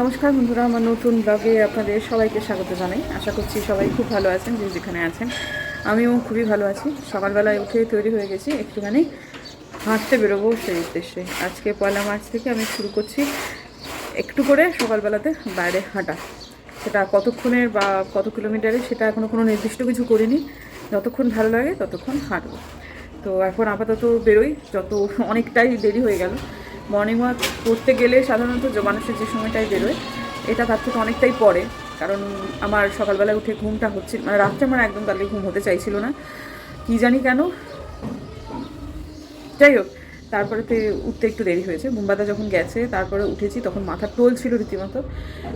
নমস্কার বন্ধুরা, আমার নতুন ব্লগে আপনাদের সবাইকে স্বাগত জানাই। আশা করছি সবাই খুব ভালো আছেন, যে যেখানে আছেন। আমিও খুবই ভালো আছি। সকালবেলায় উঠে তৈরি হয়ে গেছি, একটুখানি হাঁটতে বেরোবো সেই উদ্দেশ্যে। আজকে পয়লা মার্চ থেকে আমি শুরু করছি একটু করে সকালবেলাতে বাইরে হাঁটা। সেটা কতক্ষণের বা কত কিলোমিটারের সেটা এখনও কোনো নির্দিষ্ট কিছু করিনি। যতক্ষণ ভালো লাগে ততক্ষণ হাঁটবো। তো এখন আপাতত বেরোই, যত অনেকটাই দেরি হয়ে গেল। মর্নিং ওয়াক করতে গেলে সাধারণত মানুষের যে সময়টায় বেরোয়, এটা তার থেকে অনেকটাই পরে। কারণ আমার সকালবেলা উঠে ঘুমটা হচ্ছে মানে রাত্রে আমার একদম কালকে ঘুম হতে চাইছিল না। কী জানি কেন? যাই হোক, তারপরেতে উঠতে একটু দেরি হয়েছে। বুম্বাদা যখন গেছে, তারপরে উঠেছি, তখন মাথা টোল ছিল রীতিমতো।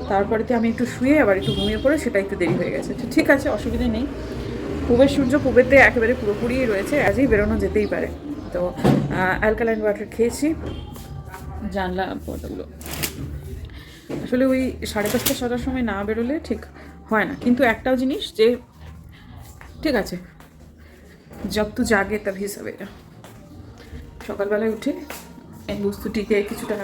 তারপরেতে আমি একটু শুয়ে, আবার একটু ঘুমিয়ে পড়ে, সেটা একটু দেরি হয়ে গেছে। তো ঠিক আছে, অসুবিধা নেই। পূবের সূর্য পূবেতে একেবারে পুরোপুরি রয়েছে আজই বেরোনো যেতেই পারে। তো অ্যালকালাইন ওয়াটার খেয়েছি। জানলা পর্দাগুলো আসলে ওই সাড়ে পাঁচটা ছটার সময় না বেরোলে ঠিক হয় না। কিন্তু একটাও জিনিস যে, ঠিক আছে জব তু জাগে তব হিসাবে সকালবেলায় উঠে এই বস্তুটিকে কিছুটা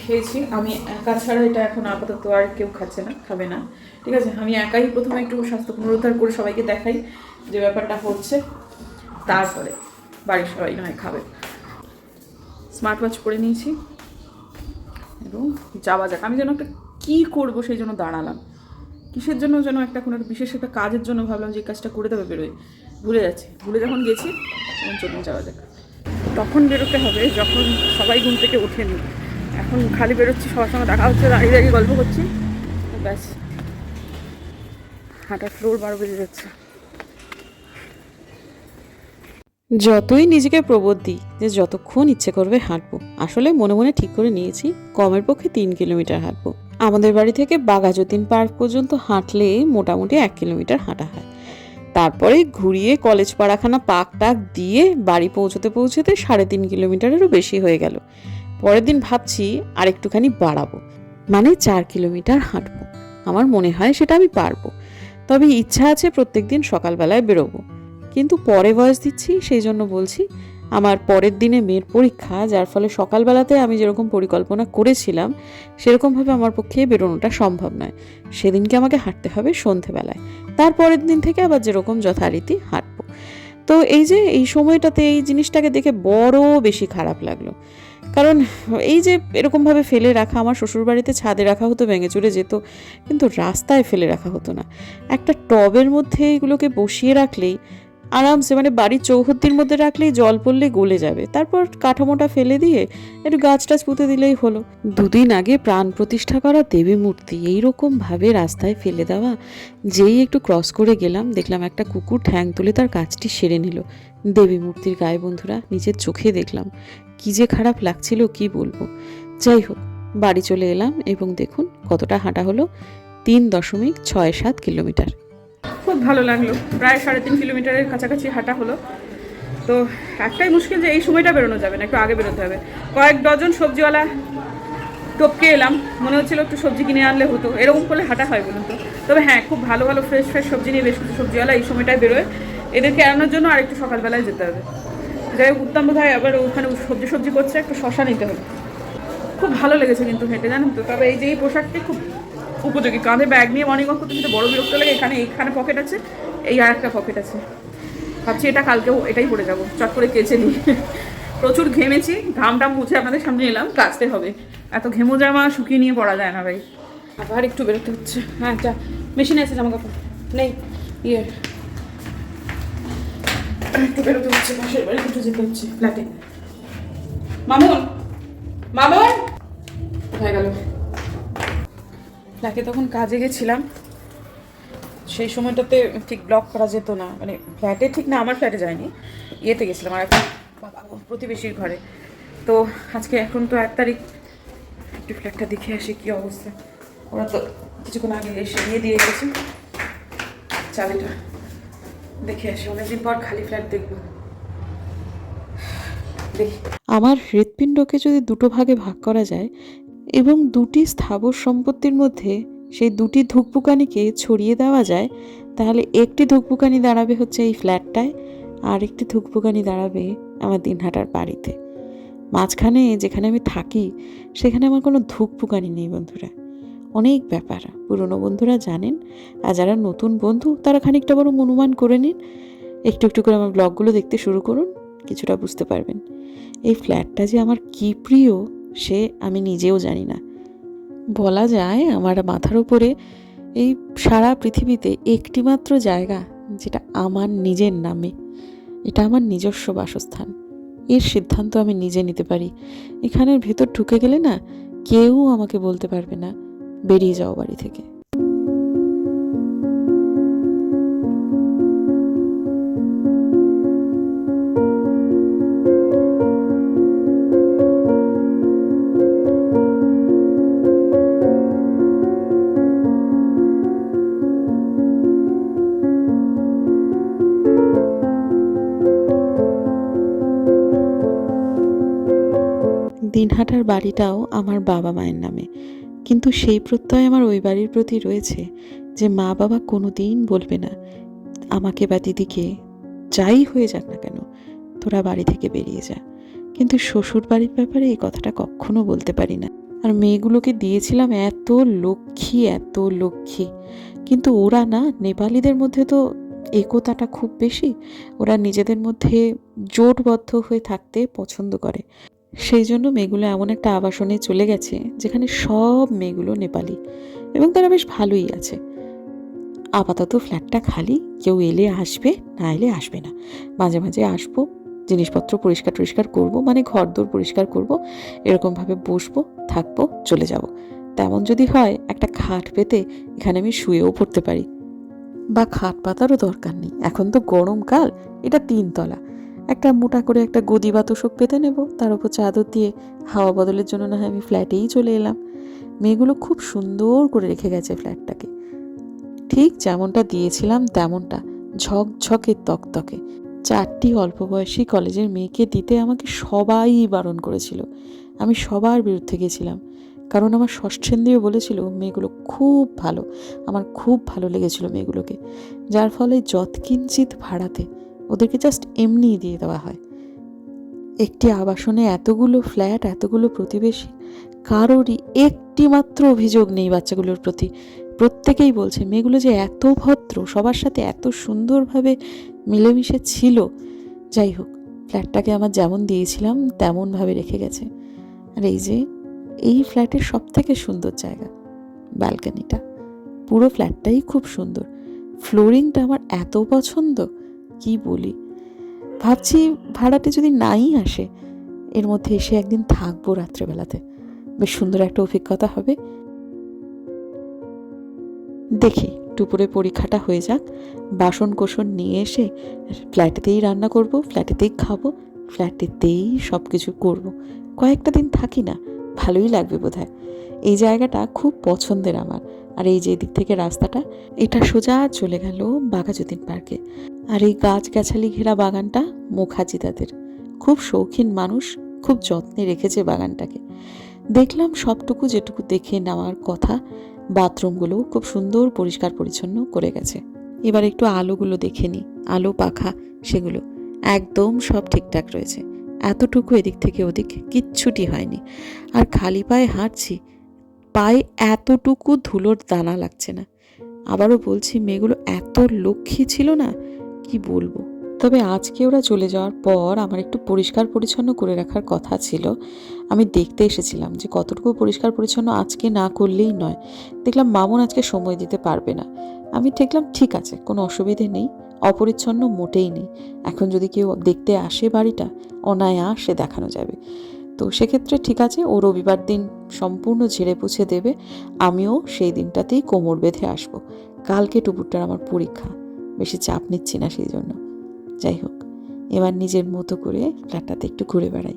খেয়েছি। আমি একা ছাড়া এটা এখন আপাতত আর কেউ খাচ্ছে না, খাবে না। ঠিক আছে, আমি একাই প্রথমে একটু স্বাস্থ্য পুনরুদ্ধার করে সবাইকে দেখাই যে ব্যাপারটা হচ্ছে। তারপরে বাড়ির সবাই নয়, খাবে। স্মার্ট ওয়াচ পরে নিয়েছি। এবং যাওয়া যাক, আমি যেন একটা কী করব সেই জন্য দাঁড়ালাম। কিসের জন্য যেন একটা কোনো একটা বিশেষ একটা কাজের জন্য ভাবলাম যে কাজটা করে দেবে, বেরোয়। ভুলে যাচ্ছি। ভুলে যখন গেছি, তখন চলুন যাওয়া যাক। তখন বেরোতে হবে, যখন সবাই ঘুম থেকে ওঠেনি। এখন খালি বেরোচ্ছি, সবার সঙ্গে দেখা হচ্ছে, দাঁড়িয়ে দাঁড়িয়ে গল্প করছি। ব্যাস, হাঁটার ফ্লোর বারো বেজে যাচ্ছে। যতই নিজেকে প্রবোধ দিই যে যতক্ষণ ইচ্ছে করবে হাঁটবো। আসলে মনে মনে ঠিক করে নিয়েছি, কমের পক্ষে তিন কিলোমিটার হাঁটবো। আমাদের বাড়ি থেকে বাঘাযতীন পার্ক পর্যন্ত হাঁটলে মোটামুটি এক কিলোমিটার হাঁটা হয়। তারপরে ঘুরিয়ে কলেজ পাড়াখানা পাক টাক দিয়ে বাড়ি পৌঁছতে পৌঁছতে সাড়ে তিন কিলোমিটারেরও বেশি হয়ে গেল। পরের দিন ভাবছি আর একটুখানি বাড়াবো। মানে চার কিলোমিটার হাঁটবো। আমার মনে হয় সেটা আমি পারব। তবে ইচ্ছা আছে প্রত্যেক দিন সকালবেলায় বেরোবো। কিন্তু পরে বয়স দিচ্ছি সেই জন্য বলছি, আমার পরের দিনে মেয়ের পরীক্ষা, যার ফলে সকালবেলাতে আমি যেরকম পরিকল্পনা করেছিলাম, সেরকমভাবে আমার পক্ষে বেরোনোটা সম্ভব নয়। সেদিনকে আমাকে হাঁটতে হবে সন্ধেবেলায়। তারপরের দিন থেকে আবার যেরকম যথারীতি হাঁটবো। তো এই যে, এই সময়টাতে এই জিনিসটাকে দেখে বড় বেশি খারাপ লাগল। কারণ এই যে, এরকমভাবে ফেলে রাখা, আমার শ্বশুরবাড়িতে ছাদে রাখা হতো, ভেঙে চুরে যেত, কিন্তু রাস্তায় ফেলে রাখা হতো না। একটা টবের মধ্যে এগুলোকে বসিয়ে রাখলেই আরামসে মানে বাড়ির চৌহদ্দির মধ্যে রাখলেই জল পড়লে গলে যাবে। তারপর কাঠামোটা ফেলে দিয়ে একটু গাছ টাছ পুঁতে দিলেই হলো। দুদিন আগে প্রাণ প্রতিষ্ঠা করা দেবী মূর্তি এইরকম ভাবে রাস্তায় ফেলে দেওয়া, যেই একটু ক্রস করে গেলাম, দেখলাম একটা কুকুর ঠ্যাং তুলে তার কাজটি সেরে নিল। দেবী মূর্তির গায়ে বন্ধুরা, নিজের চোখে দেখলাম। কি যে খারাপ লাগছিল, কি বলব। যাই হোক, বাড়ি চলে এলাম এবং দেখুন কতটা হাঁটা হলো। তিন দশমিক ছয় সাত কিলোমিটার। খুব ভালো লাগল। প্রায় সাড়ে তিন কিলোমিটারের কাছাকাছি হাঁটা হলো। তো একটাই মুশকিল যে এই সময়টা বেরোনো যাবে না, একটু আগে বেরোতে হবে। কয়েক ডজন সবজিওয়ালা টপকে এলাম। মনে হচ্ছিল একটু সবজি কিনে আনলে হতো। এরকম করলে হাঁটা হয় বলুন তো। তবে হ্যাঁ খুব ভালো ভালো ফ্রেশ ফ্রেশ সবজি নিয়ে বেশ কিছু সবজিওয়ালা এই সময়টায় বেরোয়। এদেরকে এড়ানোর জন্য আরেকটু সকালবেলায় যেতে হবে। যাই হোক, উত্তম বোধ হয় আবার ওখানে সবজি সবজি করছে, একটু শশা নিতে হবে। খুব ভালো লেগেছে কিন্তু হেঁটে, জানেন তো? তবে এই যে এই পোশাকটি খুব উপযোগী। কাঁধে ব্যাগ নিয়ে মর্নিং ওয়াক করতে কিন্তু বড় বিরক্ত লাগে, এখানে এইখানে পকেট আছে, এই আর একটা পকেট আছে। ভাবছি এটা কালকেও এটাই পরে যাব, চট করে কেচে নিই। প্রচুর ঘেমেছি, ঘামটা মুছে আপনাদের সামনে এলাম, কাচতে হবে। এত ঘেমো জামা শুকিয়ে নিয়ে পড়া যায় না ভাই। আবার একটু বেরোতে হচ্ছে। হ্যাঁ যা মেশিনে আছে জামা কাপড় নেই ইয়ে। একটু বেরোতে হচ্ছে, পাশের বাড়ি একটু যেতে হচ্ছে ফ্ল্যাটে মামুন মামুন! হয়ে গেল। ফ্ল্যাটে তখন কাজে গেছিলাম। সেই সময়টাতে ঠিক ব্লক করা যেত না। মানে ফ্ল্যাটে ঠিক না, আমার ফ্ল্যাটে যায়নি। ইয়েতে গেছিলাম আর এখন প্রতিবেশীর ঘরে। তো আজকে এখন তো এক তারিখ। একটু ফ্ল্যাটটা দেখে আসি কী অবস্থা। ওরা তো কিছুক্ষণ আগে এসে নিয়ে দিয়ে গেছে। চাবিটা দেখে আসি। অনেকদিন পর খালি ফ্ল্যাট দেখব। দেখি। আমার হৃৎপিণ্ডকে যদি দুটো ভাগে ভাগ করা যায় এবং দুটি স্থাবর সম্পত্তির মধ্যে সেই দুটি ধুকপুকানিকে ছড়িয়ে দেওয়া যায়, তাহলে একটি ধুকপুকানি দাঁড়াবে হচ্ছে এই ফ্ল্যাটটায় আর একটি ধুকপুকানি দাঁড়াবে আমার দিনহাটার বাড়িতে। মাঝখানে যেখানে আমি থাকি, সেখানে আমার কোনো ধুকপুকানি নেই বন্ধুরা। অনেক ব্যাপার, পুরনো বন্ধুরা জানেন, আর যারা নতুন বন্ধু, তারা খানিকটা বরং অনুমান করে নিন। একটু একটু করে আমার ব্লগগুলো দেখতে শুরু করুন, কিছুটা বুঝতে পারবেন। এই ফ্ল্যাটটা যে আমার কী প্রিয় সে আমি নিজেও জানি না। বলা যায় আমার মাথার উপরে এই সারা পৃথিবীতে একটিমাত্র জায়গা যেটা আমার নিজের নামে। এটা আমার নিজস্ব বাসস্থান। এর সিদ্ধান্ত আমি নিজে নিতে পারি। এখানের ভেতর ঢুকে গেলে না কেউ আমাকে বলতে পারবে না, বেরিয়ে যাও বাড়ি থেকে। দিনহাটার বাড়িটাও আমার বাবা মায়ের নামে। কিন্তু সেই প্রত্যয় আমার ওই বাড়ির প্রতি রয়েছে যে মা বাবা কোনো দিন বলবে না, আমাকে বা দিদিকে যাই হয়ে যাক না কেন, তোরা বাড়ি থেকে বেরিয়ে যা। কিন্তু শ্বশুর বাড়ির ব্যাপারে এই কথাটা কখনো বলতে পারি না। আর মেয়েগুলোকে দিয়েছিলাম এত লক্ষ্মী এত লক্ষ্মী। কিন্তু ওরা না, নেপালিদের মধ্যে তো একতাটা খুব বেশি। ওরা নিজেদের মধ্যে জোটবদ্ধ হয়ে থাকতে পছন্দ করে। সেই জন্য মেয়েগুলো এমন একটা আবাসনে চলে গেছে যেখানে সব মেয়েগুলো নেপালি এবং তারা বেশ ভালোই আছে। আপাতত ফ্ল্যাটটা খালি, কেউ এলে আসবে, না এলে আসবে না। মাঝে মাঝে আসব, জিনিসপত্র পরিষ্কার টরিষ্কার করব মানে ঘর দোর পরিষ্কার করব, এরকমভাবে বসবো, থাকব, চলে যাব। তেমন যদি হয়, একটা খাট পেতে এখানে আমি শুয়েও পড়তে পারি। বা খাট পাতারও দরকার নেই। এখন তো গরমকাল, এটা তিনতলা। একটা মোটা করে একটা গদি বা তোষক পেতে নেব। তার উপর চাদর দিয়ে হাওয়া বদলের জন্য না হয় আমি ফ্ল্যাটেই চলে এলাম। মেয়েগুলো খুব সুন্দর করে রেখে গেছে ফ্ল্যাটটাকে। ঠিক যেমনটা দিয়েছিলাম তেমনটা, ঝকঝকে তকতকে। চারটি অল্প বয়সী কলেজের মেয়েকে দিতে আমাকে সবাই বারণ করেছিল। আমি সবার বিরুদ্ধে গেছিলাম। কারণ আমার ষষ্ঠেন্দ্রিয় বলেছিল, মেয়েগুলো খুব ভালো। আমার খুব ভালো লেগেছিল মেয়েগুলোকে। যার ফলে যৎকিঞ্চিত ভাড়াতে ওদেরকে জাস্ট এমনিই দিয়ে দেওয়া হয়। একটি আবাসনে এতগুলো ফ্ল্যাট এতগুলো প্রতিবেশী, কারোরই একটি মাত্র অভিযোগ নেই বাচ্চাগুলোর প্রতি। প্রত্যেকেই বলছে, মেয়েগুলো যে এত ভদ্র, সবার সাথে এত সুন্দরভাবে মিলেমিশে ছিল। যাই হোক ফ্ল্যাটটাকে আমার যেমন দিয়েছিলাম, তেমনভাবে রেখে গেছে। আর এই যে, এই ফ্ল্যাটের সব থেকে সুন্দর জায়গা ব্যালকানিটা পুরো ফ্ল্যাটটাই খুব সুন্দর। ফ্লোরিংটা আমার এত পছন্দ। কি বলি? ভাবছি ভাড়াটে যদি নাই আসে, এর মধ্যে এসে একদিন থাকব রাত্রেবেলাতে। বেশ সুন্দর একটা অভিজ্ঞতা হবে। দেখি, দুপুরে পরীক্ষাটা হয়ে যাক। বাসন কোসন নিয়ে এসে ফ্ল্যাটেতেই রান্না করব, ফ্ল্যাটেতেই খাব, ফ্ল্যাটেতেই সব কিছু করব। কয়েকটা দিন থাকি না, ভালোই লাগবে বোধহয়। এই জায়গাটা খুব পছন্দের আমার। আর এই যে দিক থেকে রাস্তাটা, এটা সোজা চলে গেল বাঘাযতীন পার্কে। আর এই গাছগাছালি ঘেরা বাগানটা মুখাজি তাদের। খুব শৌখিন মানুষ, খুব যত্নে রেখেছে বাগানটাকে। দেখলাম সবটুকু যেটুকু দেখে নেওয়ার কথা, বাথরুমগুলো খুব সুন্দর পরিষ্কার পরিচ্ছন্ন করে গেছে। এবার একটু আলোগুলো দেখে নিই, আলো পাখা সেগুলো। একদম সব ঠিকঠাক রয়েছে। এতটুকু এদিক থেকে ওদিক কিচ্ছুটি হয়নি। আর খালি পায়ে হাঁটছি, পায়ে এতটুকু ধুলোর দানা লাগছে না। আবারও বলছি, মেয়েগুলো এত লক্ষ্মী ছিল না কি বলব? তবে আজকে ওরা চলে যাওয়ার পর আমার একটু পরিষ্কার পরিচ্ছন্ন করে রাখার কথা ছিল। আমি দেখতে এসেছিলাম যে কতটুকু পরিষ্কার পরিচ্ছন্ন আজকে না করলেই নয়। দেখলাম মামুন আজকে সময় দিতে পারবে না। আমি দেখলাম ঠিক আছে, কোনো অসুবিধে নেই। অপরিচ্ছন্ন মোটেই নেই। এখন যদি কেউ দেখতে আসে বাড়িটা অনায়াসে দেখানো যাবে। তো সেক্ষেত্রে ঠিক আছে, ও রবিবার দিন সম্পূর্ণ ঝেড়ে পুছে দেবে। আমিও সেই দিনটাতেই কোমর বেঁধে আসব। কালকে টুপুরটার আমার পরীক্ষা। বেশি চাপ নিচ্ছি না সেই জন্য। যাই হোক, এবার নিজের মতো করে ফ্ল্যাটটাতে একটু ঘুরে বেড়াই।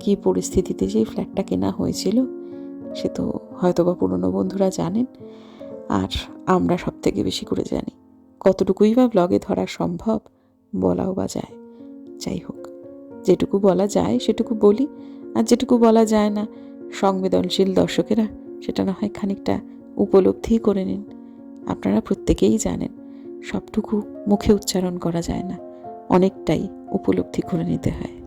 কী পরিস্থিতিতে যে ফ্ল্যাটটা কেনা হয়েছিল, সে তো হয়তো বা পুরনো বন্ধুরা জানেন। আর আমরা সব থেকে বেশি করে জানি, কতটুকুই বা ব্লগে ধরা সম্ভব বলাও বা যায়। যাই হোক, যেটুকু বলা যায় সেটুকু বলি, আর যেটুকু বলা যায় না, সংবেদনশীল দর্শকেরা সেটা না হয় খানিকটা উপলব্ধিই করে নিন। আপনারা প্রত্যেকেই জানেন সবটুকু মুখে উচ্চারণ করা যায় না। অনেকটাই উপলব্ধি করে নিতে হয়।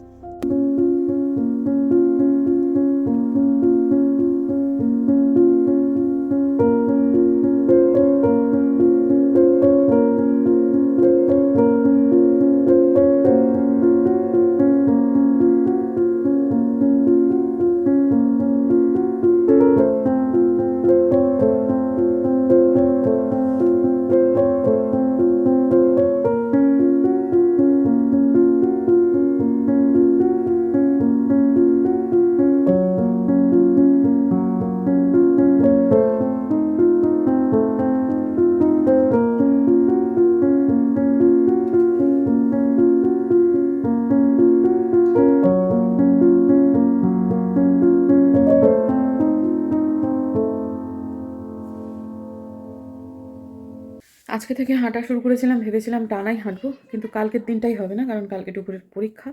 আজকে থেকে হাঁটা শুরু করেছিলাম, ভেবেছিলাম টানাই হাঁটবো, কিন্তু কালকের দিনটাই হবে না, কারণ কালকে টুপুরের পরীক্ষা।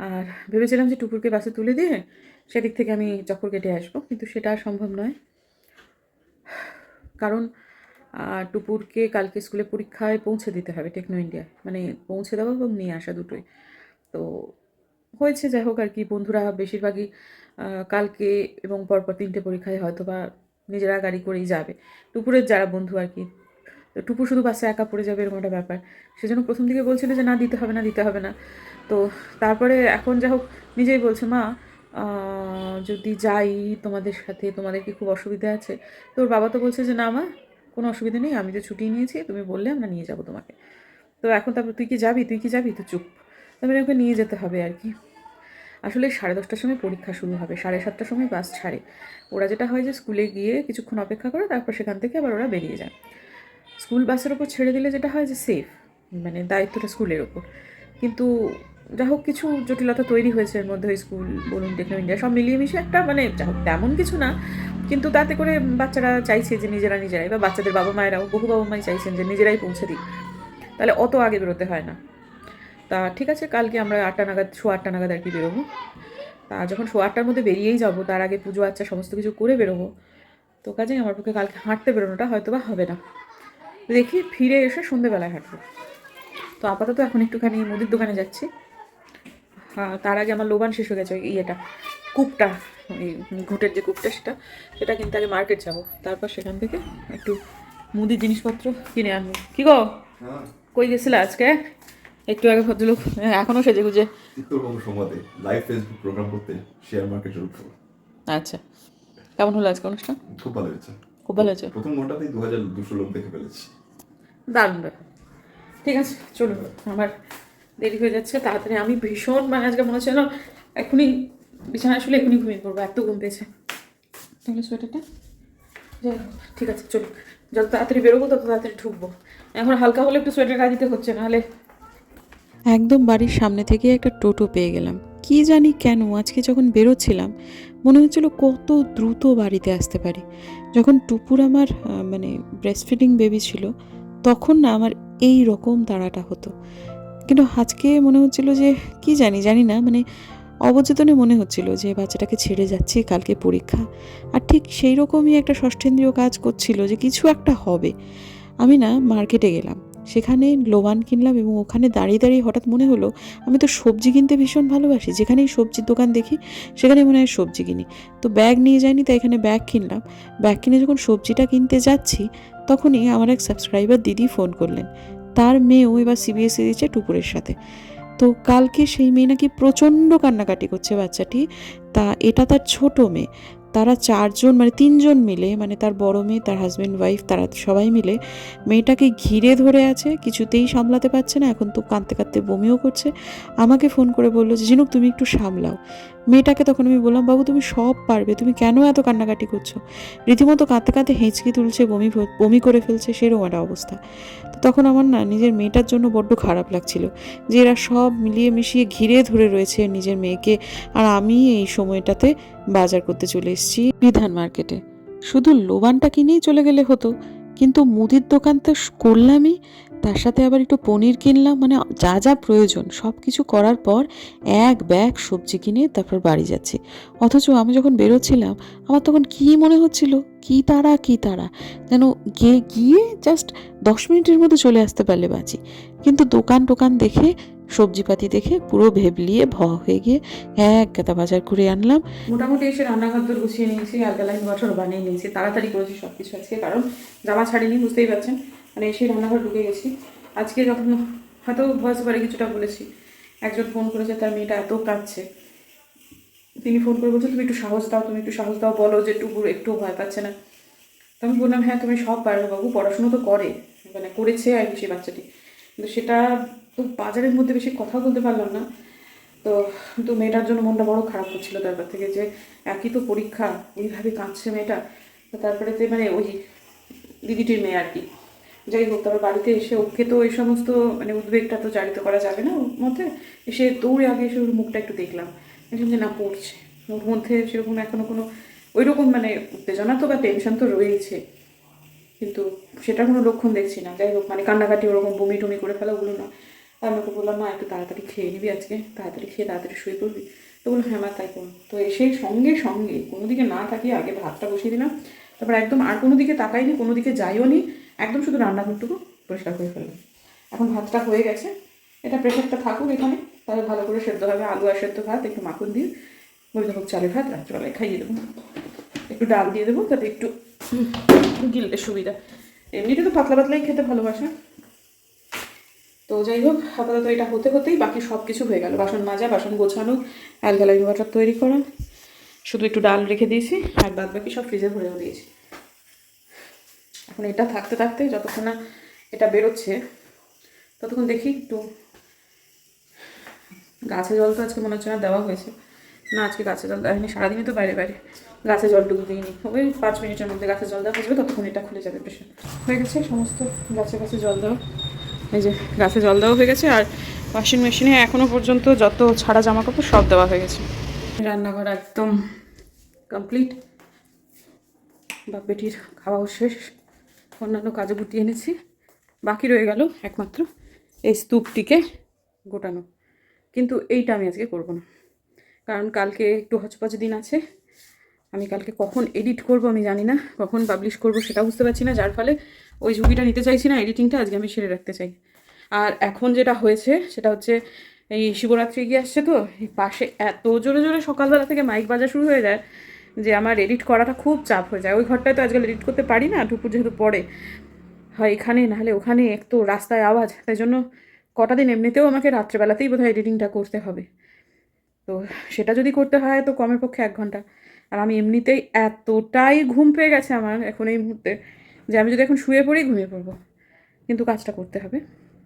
আর ভেবেছিলাম যে টুপুরকে বাসে তুলে দিয়ে সেদিক থেকে আমি চক্কর কেটে আসব, কিন্তু সেটা আর সম্ভব নয়। কারণ টুপুরকে কালকে স্কুলে পরীক্ষায় পৌঁছে দিতে হবে টেকনো ইন্ডিয়ায় মানে পৌঁছে দেওয়া এবং নিয়ে আসা দুটোই। তো হয়েছে, যাই হোক আর কি, বন্ধুরা বেশিরভাগই কালকে এবং পরপর তিনটে পরীক্ষায় হয়তো বা নিজেরা গাড়ি করেই যাবে। টুপুরের যারা বন্ধু আর কি তো টুপু শুধু বাসে একা পড়ে যাবে এরকম একটা ব্যাপার। সেজন্য প্রথম দিকে বলছিল যে, না, দিতে হবে না, দিতে হবে না। তো তারপরে এখন যা হোক, নিজেই বলছে, মা যদি যাই তোমাদের সাথে, তোমাদের কি খুব অসুবিধা আছে? তোর বাবা তো বলছে যে, না, মা, কোনো অসুবিধা নেই, আমি তো ছুটি নিয়েছি, তুমি বললে আমরা নিয়ে যাব তোমাকে। তো এখন তারপর, তুই কি যাবি, তুই কি যাবি? তো চুপ। তারপরে ওকে নিয়ে যেতে হবে আর কি। আসলে সাড়ে দশটার সময় পরীক্ষা শুরু হবে, সাড়ে সাতটার সময় বাস ছাড়ে। ওরা যেটা হয় যে, স্কুলে গিয়ে কিছুক্ষণ অপেক্ষা করে, তারপর সেখান থেকে আবার ওরা বেরিয়ে যায়। স্কুল বাসের ওপর ছেড়ে দিলে যেটা হয় যে সেফ মানে দায়িত্বটা স্কুলের ওপর কিন্তু যা হোক কিছু জটিলতা তৈরি হয়েছে এর মধ্যে স্কুল, বলুন, টেকনো ইন্ডিয়া, সব মিলিয়ে মিশিয়ে একটা মানে যা হোক তেমন কিছু না, কিন্তু তাতে করে বাচ্চারা চাইছে যে নিজেরা নিজেরাই, বা বাচ্চাদের বাবা মায়েরাও, বহু বাবা মাই চাইছেন যে নিজেরাই পৌঁছে দিক। তাহলে অত আগে বেরোতে হয় না। তা ঠিক আছে, কালকে আমরা আটটা নাগাদ, সোয়া আটটা নাগাদ আর কি বেরোবো। তা যখন সোয়া আটটার মধ্যে বেরিয়েই যাব, তার আগে পুজো আচ্ছা সমস্ত কিছু করে বেরোবো। তো কাজেই আমার পক্ষে কালকে হাঁটতে বেরোনোটা হয়তো বা হবে না। দেখি ফিরে এসে সন্ধেবেলায় হাঁটবো। তো আপাতত এখন একটুখানি মুদির দোকানে যাচ্ছি। হ্যাঁ তার আগে আমার লোবান শেষ হয়ে গেছে ওই ইয়েটা কূপটা ঘুটের যে কূপটা সেটা। সেটা কিন্তু আগে মার্কেট যাব। তারপর সেখান থেকে একটু মুদির জিনিসপত্র কিনে আনব। কি গো? কই গেছিলে আজকে? একটু আগে ভদ্রলোক হ্যাঁ, এখনও সেজে গুজে। চিত্তরবঙ্গ লাইভ ফেসবুক প্রোগ্রাম করতে শেয়ার মার্কেটের উপর। আচ্ছা। কেমন হলো আজকে অনুষ্ঠান? খুব ভালো হয়েছে। খুব ভালো হয়েছে। প্রথম ঘন্টাতেই দু হাজার দুশো লোক দেখে ফেলেছি। দারুণ ব্যাপার। ঠিক আছে চলুন আমার দেরি হয়ে যাচ্ছে তাড়াতাড়ি আমি ভীষণ মানে আজকে মনে হচ্ছে না এখনই বিছানায় শুলে এখনই ঘুমিয়ে পড়ব এত ঘুম পেয়েছে। তাহলে সোয়েটারটা? ঠিক আছে চলুন। যত তাড়াতাড়ি বেরোবো তত তাড়াতাড়ি ঢুকবো। এখন হালকা হলে একটু সোয়েটার গায়ে দিতে হচ্ছে নাহলে একদম বাড়ির সামনে থেকে একটা টোটো পেয়ে গেলাম। কি জানি কেন আজকে যখন বেরোচ্ছিলাম মনে হচ্ছিল কত দ্রুত বাড়িতে আসতে পারি। যখন টুপুর আমার মানে ব্রেস্টফিডিং বেবি ছিল, তখন না আমার এই রকম তাড়াটা হতো। কিন্তু আজকে মনে হচ্ছিল যে, কি জানি জানি না মানে অবচেতনে মনে হচ্ছিল যে, বাচ্চাটাকে ছেড়ে যাচ্ছে, কালকে পরীক্ষা। আর ঠিক সেই রকমই একটা ষষ্ঠেন্দ্রীয় কাজ করছিল যে, কিছু একটা হবে। আমি না মার্কেটে গেলাম। সেখানে লোবান কিনলাম এবং ওখানে দাঁড়িয়ে দাঁড়িয়ে হঠাৎ মনে হলো, আমি তো সবজি কিনতে ভীষণ ভালোবাসি। যেখানেই সবজির দোকান দেখি, সেখানে মনে হয় সবজি কিনি। তো ব্যাগ নিয়ে যাইনি, তাই এখানে ব্যাগ কিনলাম। ব্যাগ কিনে যখন সবজিটা কিনতে যাচ্ছি, তখনই আমার এক সাবস্ক্রাইবার দিদি ফোন করলেন। তার মেয়েও এবার সিবিএসসি দিচ্ছে টুকুরের সাথে। তো কালকে সেই মেয়ে নাকি প্রচণ্ড কান্নাকাটি করছে বাচ্চাটি। তা এটা তার ছোট মেয়ে। তারা চারজন মানে তিনজন মিলে মানে তার বড় মেয়ে, তার হাজব্যান্ড ওয়াইফ তারা সবাই মিলে মেয়েটাকে ঘিরে ধরে আছে, কিছুতেই সামলাতে পারছে না, এখন তো কাঁদতে কাঁদতে বমিও করছে। আমাকে ফোন করে বলল যে, ঝিনুক, তুমি একটু সামলাও। মেয়েটাকে তখন আমি বললাম, বাবু, তুমি সব পারবে। তুমি কেন এত কান্নাকাটি করছ? রীতিমতো কাঁদতে কাঁদতে হেঁচকি তুলছে, বমি বমি করে ফেলছে, সেরকম একটা অবস্থা। তো তখন আমার না নিজের মেয়েটার জন্য বড্ড খারাপ লাগছিল যে এরা সব মিলিয়ে মিশিয়ে ঘিরে ধরে রয়েছে নিজের মেয়েকে। আর আমি এই সময়টাতে বাজার করতে চলে এসেছি বিধান মার্কেটে। শুধু লোবানটা কিনেই চলে গেলে হতো, কিন্তু মুদির দোকান তো করলামই। তার সাথে আবার একটু পনির কিনলাম মানে যা যা প্রয়োজন সব কিছু করার পর এক ব্যাগ সবজি কিনে তারপর বাড়ি যাচ্ছি। অথচ আমি যখন বেরোচ্ছিলাম, আমার তখন কী মনে হচ্ছিল, কী তারা কী তারা? যেন গিয়ে গিয়ে জাস্ট দশ মিনিটের মধ্যে চলে আসতে পারলে বাঁচি। কিন্তু দোকান টোকান দেখে, সবজিপাতি দেখে পুরো ভেবলিয়ে ভ হয়ে গিয়ে এক গাদা বাজার করে আনলাম। মোটামুটি এসে রান্নাঘর গুছিয়ে নিয়েছি, আলগালাইন বছর বানিয়ে নিয়েছি, তাড়াতাড়ি করেছি সব কিছু আজকে, কারণ জামা ছাড়িনি, বুঝতেই পারছেন। মানে এসে রান্নাঘর ঢুকে গেছি। আজকে যখন হয়তো ভয়েস ওভারে কিছুটা বলেছি, একজন ফোন করেছে, তার মেয়েটা এত কাঁদছে। তিনি ফোন করে বলছে, তুমি একটু সাহস দাও, তুমি একটু সাহস দাও, বলো যে টুকুর একটু ভয় পাচ্ছে না। তো আমি বললাম হ্যাঁ তুমি সব পারবে বাবু, পড়াশুনো তো করে মানে করেছে আর কি সেই বাচ্চাটি। কিন্তু সেটা তো বাজারের মধ্যে বেশি কথা বলতে পারলাম না। তো তো মেয়েটার জন্য মনটা বড় খারাপ হচ্ছিল তারপর থেকে যে, একই তো পরীক্ষা, এইভাবে কাঁদছে মেয়েটা? তো তারপরে যে মানে ওই দিদিটির মেয়ে আর কি। যাই হোক, তারপর বাড়িতে এসে ওকে তো এই সমস্ত মানে উদ্বেগটা তো জারিত করা যাবে না ওর মধ্যে। এসে দৌড়ে আগে এসে ওর মুখটা একটু দেখলাম। দেখলাম যে না, পড়ছে। ওর মধ্যে সেরকম এখনও কোনো ওই রকম মানে উত্তেজনা তো বা টেনশন তো রয়েইছে। কিন্তু সেটার কোনো লক্ষণ দেখছি না। যাই হোক মানে কান্নাকাটি ওরকম বমি টমি করে ফেলা ওগুলো না। আমি ওকে বললাম মা একটু তাড়াতাড়ি খেয়ে নিবি আজকে। তাড়াতাড়ি খেয়ে তাড়াতাড়ি শুয়ে পড়বি। তো বলল হ্যাঁ মা, তাই করুন তো এসে সঙ্গে সঙ্গে কোনো দিকে না তাকিয়ে আগে ভাতটা বসিয়ে দিলাম। তারপর একদম আর কোনো দিকে তাকাইনি, কোনো দিকে যাইও নি। একদম শুধু রান্নাঘরটুকু পরিষ্কার করে ফেললাম। এখন ভাতটা হয়ে গেছে। এটা প্রেশারটা থাকুক এখানে। তাহলে ভালো করে সেদ্ধ হবে। আলু আর সেদ্ধ ভাত, একটু মাখন দিয়ে। গোবিন্দভোগ চালের ভাত, রাত্রেবেলায় খাইয়ে দেবো। একটু ডাল দিয়ে দেবো তাতে একটু গিলতে সুবিধা। এমনিতে তো পাতলা পাতলাই খেতে ভালোবাসে। তো যাই হোক, আপাতত এটা হতে হতেই বাকি সব কিছু হয়ে গেল। বাসন মাজা, বাসন গোছানো, অ্যালকালাইন ওয়াটার তৈরি করা। শুধু একটু ডাল রেখে দিয়েছি আর বাদ বাকি সব ফ্রিজে ভরেও দিয়েছি। এখন এটা থাকতে থাকতে যতক্ষণ না এটা বেরোচ্ছে, ততক্ষণ দেখি একটু গাছে জল তো আজকে মনে হচ্ছে না দেওয়া হয়েছে। না, আজকে গাছে জল দেওয়া হয়নি, সারাদিনই তো বাইরে বাইরে গাছে জলটুকু দিইনি। ওই পাঁচ মিনিটের মধ্যে গাছে জল দেওয়া হয়ে যাবে ততক্ষণ এটা খুলে যাবে প্রেশার হয়ে গেছে, সমস্ত গাছে গাছে জল দেওয়া। এই যে গাছে জল দেওয়া হয়ে গেছে, আর ওয়াশিং মেশিনে এখনও পর্যন্ত যত ছাড়া জামা কাপড় সব দেওয়া হয়ে গেছে। রান্নাঘর একদম কমপ্লিট বাপ বেটির খাওয়াও শেষ। অন্যান্য কাজে গুটিয়ে এনেছি। বাকি রয়ে গেল একমাত্র এই স্তূপটিকে গোটানো। কিন্তু এইটা আমি আজকে করব না। কারণ কালকে একটু হচপচ দিন আছে। আমি কালকে কখন এডিট করব আমি জানি না। কখন পাবলিশ করব সেটা বুঝতে পারছি না। যার ফলে ওই ঝুঁকিটা নিতে চাইছি না। এডিটিংটা আজকে আমি সেরে রাখতে চাই। আর এখন যেটা হয়েছে, সেটা হচ্ছে এই শিবরাত্রি এগিয়ে আসছে তো। পাশে এত জোরে জোরে সকালবেলা থেকে মাইক বাজা শুরু হয়ে যায়। যে আমার এডিট করাটা খুব চাপ হয়ে যায়। ওই ঘরটায় তো আজকাল এডিট করতে পারি না টুকুর যেহেতু পড়ে। হয় এখানে, নাহলে ওখানে এক তো রাস্তায় আওয়াজ। তাই জন্য কটা দিন এমনিতেও আমাকে রাত্রেবেলাতেই বোধহয় এডিটিংটা করতে হবে। তো সেটা যদি করতে হয় তো কমের পক্ষে এক ঘণ্টা। আর আমি এমনিতেই এতটাই ঘুম পেয়ে গেছে আমার এখন এই মুহূর্তে যে আমি যদি এখন শুয়ে পড়েই ঘুমিয়ে পড়ব। কিন্তু কাজটা করতে হবে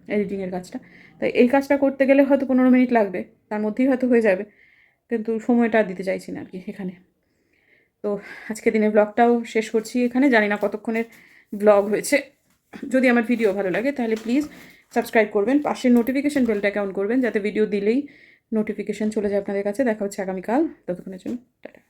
এডিটিংয়ের কাজটা। তাই এই কাজটা করতে গেলে হয়তো পনেরো মিনিট লাগবে, তার মধ্যেই হয়তো হয়ে যাবে। কিন্তু সময়টা দিতে চাইছি না আর কি এখানে। তো আজকে দিনের ব্লগটাও শেষ করছি এখানে। জানি না কতক্ষণের ব্লগ হয়েছে। যদি আমার ভিডিও ভালো লাগে, তাহলে প্লিজ সাবস্ক্রাইব করবেন। পাশের নোটিফিকেশান বেলটা অন করবেন, যাতে ভিডিও দিলেই নোটিফিকেশান চলে যায় আপনাদের কাছে। দেখা হচ্ছে আগামীকাল। ততক্ষণের জন্য, টাটা।